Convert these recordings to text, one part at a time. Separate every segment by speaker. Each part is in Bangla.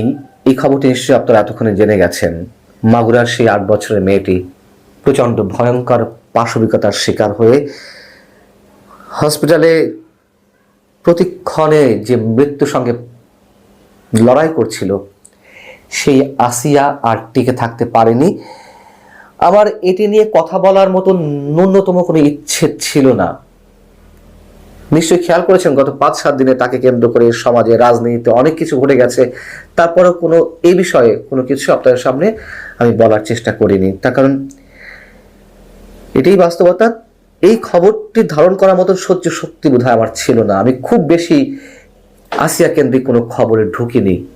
Speaker 1: নেই এই খবরটি নিশ্চয়ই আপনারা এতক্ষণে জেনে গেছেন। মাগুরার সেই আট বছরের মেয়েটি প্রচণ্ড ভয়ঙ্কর পাশবিকতার শিকার হয়ে হসপিটালে প্রতিক্ষণে যে মৃত্যুর সঙ্গে লড়াই করছিল, সেই আসিয়া আর টিকে থাকতে পারেনি। আমার এটি নিয়ে কথা বলার মতো ন্যূনতম কোনো ইচ্ছে ছিল না। নিশ্চয়ই খেয়াল করেছেন, গত পাঁচ সাত দিনে তাকে কেন্দ্র করে সমাজে, রাজনীতিতে অনেক কিছু ঘটে গেছে। তারপরেও কোনো, এই বিষয়ে কোনো কিছু আপনাদের সামনে আমি বলার চেষ্টা করিনি। তার কারণ, এটাই বাস্তবতা। এই খবরটি ধারণ করার মতো সহ্য শক্তি বোধহয় আমার ছিল না। আমি খুব বেশি আসিয়া কেন্দ্রিক কোনো খবরে ঢুকিনি।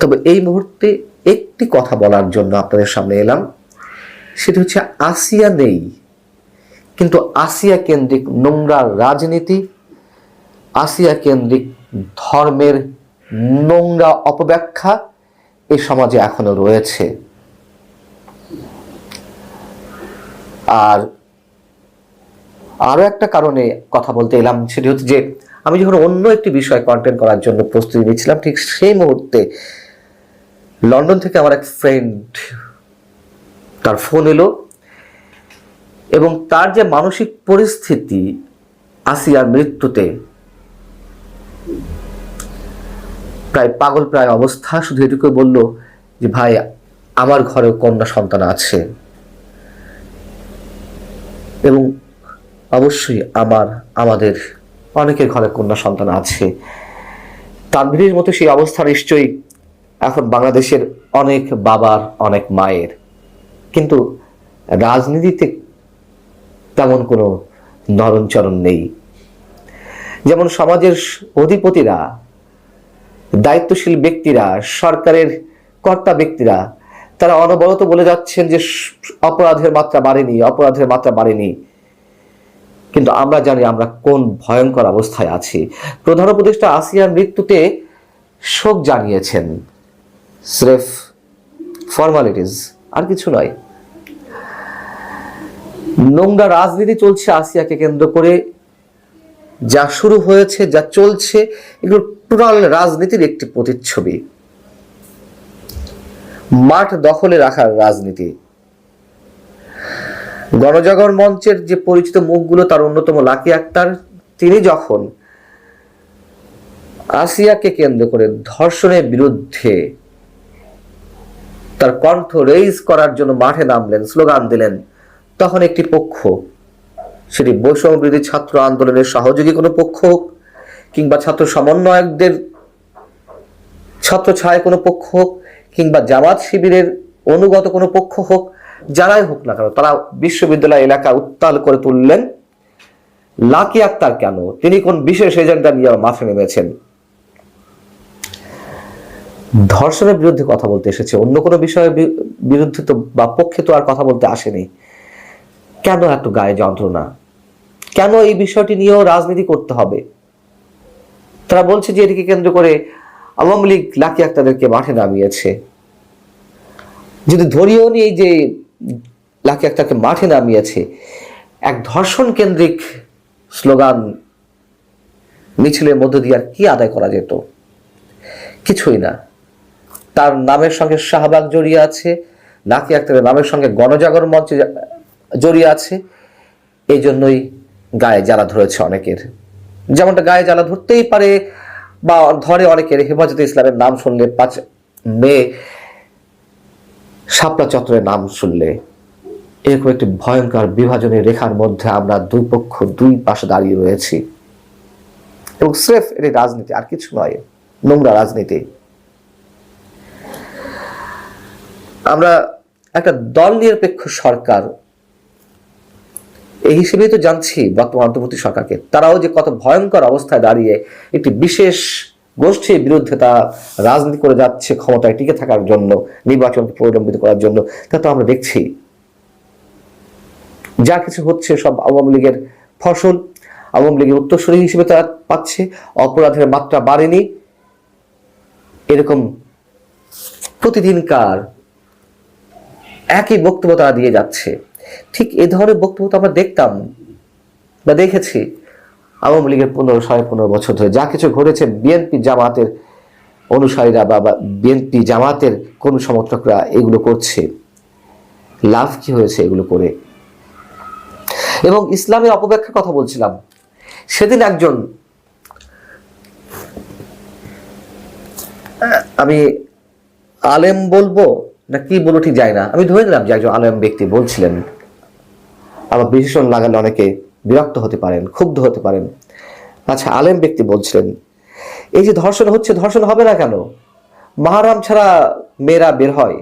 Speaker 1: তবে এই মুহূর্তে একটি কথা বলার জন্য আপনাদের সামনে এলাম। সেটি হচ্ছে, আসিয়া নেই। কিন্তু আসিয়া কেন্দ্রিক নোংরা রাজনীতি, আসিয়া কেন্দ্রিক ধর্মের নোংরা অপব্যাখ্যা এই সমাজে এখনও রয়েছে। আর আরও একটা কারণে কথা বলতে এলাম সেটি হচ্ছে যে, আমি যখন অন্য একটি বিষয় কন্টেন্ট করার জন্য প্রস্তুতি নিচ্ছিলাম, ঠিক সেই মুহূর্তে লন্ডন থেকে আমার এক ফ্রেন্ড তার ফোন এলো। এবং তার যে মানসিক পরিস্থিতি আসিয়ার মৃত্যুতে প্রায় পাগল প্রায় অবস্থা, শুধু এটুকু বলল যে, ভাই, আমার ঘরেও কন্যা সন্তান আছে এবং অবশ্যই আমার, আমাদের অনেকের ঘরে কন্যা সন্তান আছে। তানভীরের মতো সেই অবস্থা নিশ্চয়ই এখন বাংলাদেশের অনেক বাবার, অনেক মায়ের। কিন্তু রাজনীতিতে তেমন কোনো নরণচরণ নেই। যেমন সমাজের অধিপতিরা, দায়িত্বশীল ব্যক্তিরা, সরকারের কর্তা ব্যক্তিরা, তারা অনবরত বলে যাচ্ছেন যে অপরাধের মাত্রা বাড়েনি, অপরাধের মাত্রা বাড়েনি। কিন্তু আমরা জানি আমরা কোন ভয়ঙ্কর অবস্থায় আছি। প্রধান উপদেষ্টা আসিয়ার মৃত্যুতে শোক জানিয়েছেন। স্রেফ ফর্মালিটিস, আর কিছু নয়। নোংরা রাজনীতি চলছে আসিয়াকে কেন্দ্র করে। যা শুরু হয়েছে, যা চলছে, এগুলো টোটাল রাজনীতির একটি প্রতিচ্ছবি। মাঠ দখলে রাখার রাজনীতি। গণজাগরণ মঞ্চের যে পরিচিত মুখগুলো, তার অন্যতম লাকি আক্তার তিনি যখন আসিয়াকে কেন্দ্র করে ধর্ষণের বিরুদ্ধে তার কণ্ঠ রেইজ করার জন্য মাঠে নামলেন, স্লোগান দিলেন তখন একটি পক্ষ, সেটি বৈষম্য ছাত্র আন্দোলনের সহযোগী কোনো পক্ষ হোক কিংবা ছাত্র সমন্বয়কদের ছত্র ছায় কোনো পক্ষ হোক কিংবা জামাত শিবিরের অনুগত কোনো পক্ষ হোক, যারাই হোক না কেন, তারা বিশ্ববিদ্যালয় এলাকা উত্তাল করে তুললেন। লাকি আক্তার কেন? তিনি কোন বিশেষ এজেন্ডা নিয়ে মাঠে নেমেছেন? ধর্ষণের বিরুদ্ধে কথা বলতে এসেছে। অন্য কোনো বিষয়ের বিরুদ্ধে তো বা পক্ষে তো আর কথা বলতে আসেনি। কেন এত গায়ে যন্ত্রণা? কেন এই বিষয়টি নিয়েও রাজনীতি করতে হবে? তারা বলছে যে এটিকে কেন্দ্র করে আওয়ামী লীগ লাকি আক্তারদেরকে মাঠে নামিয়েছে। যদি ধরিও নি এই যে লাকি আক্তারকে মাঠে নামিয়েছে, এক ধর্ষণ কেন্দ্রিক স্লোগান মিছিলের মধ্য দিয়ে আর কি আদায় করা যেত? কিছুই না। তার নামের সঙ্গে শাহবাগ জড়িয়ে আছে, লাকি আক্তারের নামের সঙ্গে গণজাগরণ মঞ্চে জড়িয়ে আছে। এই জন্যই গায়ে জ্বালা ধরেছে অনেকের। যেমনটা গায়ে জ্বালা ধরতেই পারে বা ধরে অনেকের। হেফাজতে ইসলামের নাম শুনলে পাঁচ মেয়ে শাপলা চত্বরের নাম শুনলে এরকম একটি ভয়ঙ্কর বিভাজনের রেখার মধ্যে আমরা দুই পক্ষ দুই পাশে দাঁড়িয়ে রয়েছি। এবং স্রেফ এটি রাজনীতি, আর কিছু নয়, নোংরা রাজনীতি। আমরা একটা দল নিরপেক্ষ সরকার এই হিসেবেই তো জানছি বর্তমান অন্তর্বর্তী সরকারকে। তারাও যে কত ভয়ঙ্কর অবস্থায় দাঁড়িয়ে একটি বিশেষ গোষ্ঠীর বিরুদ্ধে তা রাজনীতি করে যাচ্ছে, ক্ষমতায় টিকে থাকার জন্য, নির্বাচনকে প্রলম্বিত করার জন্য, তা তো আমরা দেখছি। যা কিছু হচ্ছে সব আওয়ামী লীগের ফসল। আওয়ামী লীগের উত্তরসূরি হিসেবে তারা পাচ্ছে, অপরাধের মাত্রা বাড়েনি। এরকম প্রতিদিনকার একই বক্তব্য তারা দিয়ে যাচ্ছে। ঠিক এ ধরনের বক্তব্য তো আমরা দেখতাম বা দেখেছি। আওয়ামী লীগের পনেরো, সাড়ে পনেরো বছর ধরে যা কিছু ঘটেছে বিএনপি জামাতের অনুসারীরা বা বিএনপি জামাতের কোন সমর্থকরা এগুলো করছে? লাভ কি হয়েছে এগুলো করে? এবং ইসলামের অপব্যাখ্যার কথা বলছিলাম। সেদিন একজন আমি আলেম বলব না কি বলব ঠিক যায় না। আমি ধরে নিলাম যে একজন আলেম ব্যক্তি বলছিলেন। আবার বিশেষণ লাগালে অনেকে বিরক্ত হতে পারেন, ক্ষুব্ধ হতে পারেন। আচ্ছা আলেম ব্যক্তি বলছিলেন, এই যে ধর্ষণ হচ্ছে, ধর্ষণ হবে না কেন? মাহারাম ছাড়া মেয়েরা বের হয়।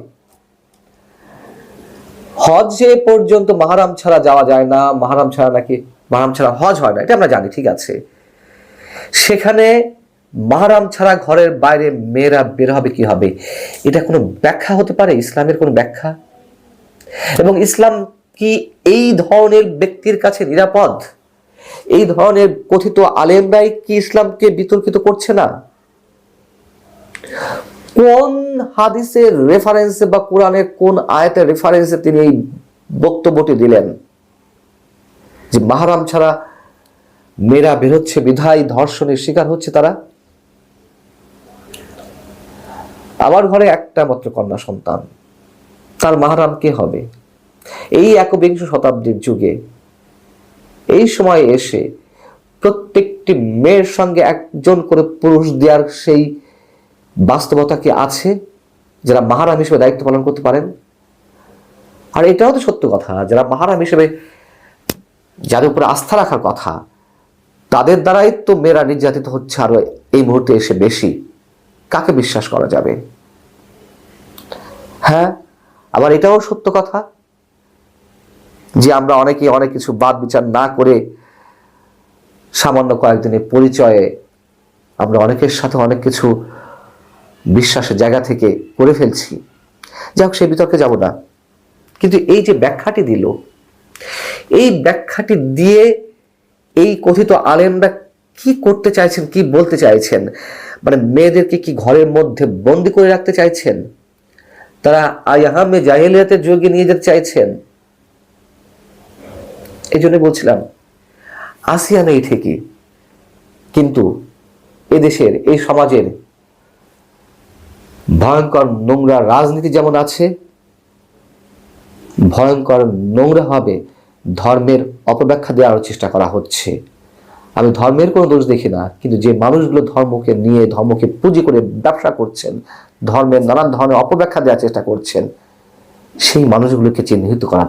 Speaker 1: হজ যে পর্যন্ত মাহারাম ছাড়া যাওয়া যায় না, মাহারাম ছাড়া নাকি, মাহারাম ছাড়া হজ হয় না, এটা আমরা জানি, ঠিক আছে। সেখানে মাহারাম ছাড়া ঘরের বাইরে মেয়েরা বের হবে কি হবে? এটা কোনো ব্যাখ্যা হতে পারে? ইসলামের কোনো ব্যাখ্যা? এবং ইসলাম কি এই ধরনের ব্যক্তির কাছে নিরাপদ? এই ধরনের কথিত আলেমরাই কি ইসলামকে বিতর্কিত করছে না? কোন হাদিসের রেফারেন্সে বা কোরআনের কোন আয়াতের রেফারেন্সে তিনি এই বক্তব্যটি দিলেন? যে মাহারাম ছাড়া মেয়েরা বেরোচ্ছে, বিধায় ধর্ষণের শিকার হচ্ছে তারা? আমার ঘরে একটা মাত্র কন্যা সন্তান। তার মাহারাম কে হবে? এই একবিংশ শতাব্দীর যুগে এই সময় এসে প্রত্যেকটি মেয়ের সঙ্গে একজন করে পুরুষ দেওয়ার সেই বাস্তবতা কি আছে যারা মাহারাম হিসেবে দায়িত্ব পালন করতে পারেন? আর এটাও তো সত্য কথা, যারা মাহারাম হিসেবে যাদের উপরে আস্থা রাখার কথা, তাদের দ্বারাই তো মেয়েরা নির্যাতিত হচ্ছে আরও এই মুহূর্তে এসে বেশি। কাকে বিশ্বাস করা যাবে? হ্যাঁ আবার এটাও সত্য কথা যে আমরা অনেকে অনেক কিছু বাদ বিচার না করে সামান্য কয়েকদিনের পরিচয়ে আমরা অনেকের সাথে অনেক কিছু বিশ্বাসের জায়গা থেকে করে ফেলছি। যাই হোক, সেই বিতর্কে যাব না। কিন্তু এই যে ব্যাখ্যাটি দিল, এই ব্যাখ্যাটি দিয়ে এই কথিত আলেমরা কি করতে চাইছেন, কি বলতে চাইছেন? মানে মেয়েদেরকে কি ঘরের মধ্যে বন্দি করে রাখতে চাইছেন? তারা আয়াহামে জাহিলিয়াতের যুগে নিয়ে যেতে চাইছেন? এই জন্য বলছিলাম, আসিয়া নেই ঠিকই। কিন্তু এদেশের, এই সমাজের ভয়ঙ্কর নোংরা রাজনীতি যেমন আছে, ভয়ঙ্কর নোংরা ভাবে ধর্মের অপব্যাখ্যা দেওয়ার চেষ্টা করা হচ্ছে। আমি ধর্মের কোনো দোষ দেখি না, কিন্তু যে মানুষগুলো ধর্মকে নিয়ে, ধর্মকে পুঁজি করে ব্যবসা করছেন, ধর্মের নানান ধরনের অপব্যাখ্যা দেওয়ার চেষ্টা করছেন, সেই মানুষগুলোকে চিহ্নিত করা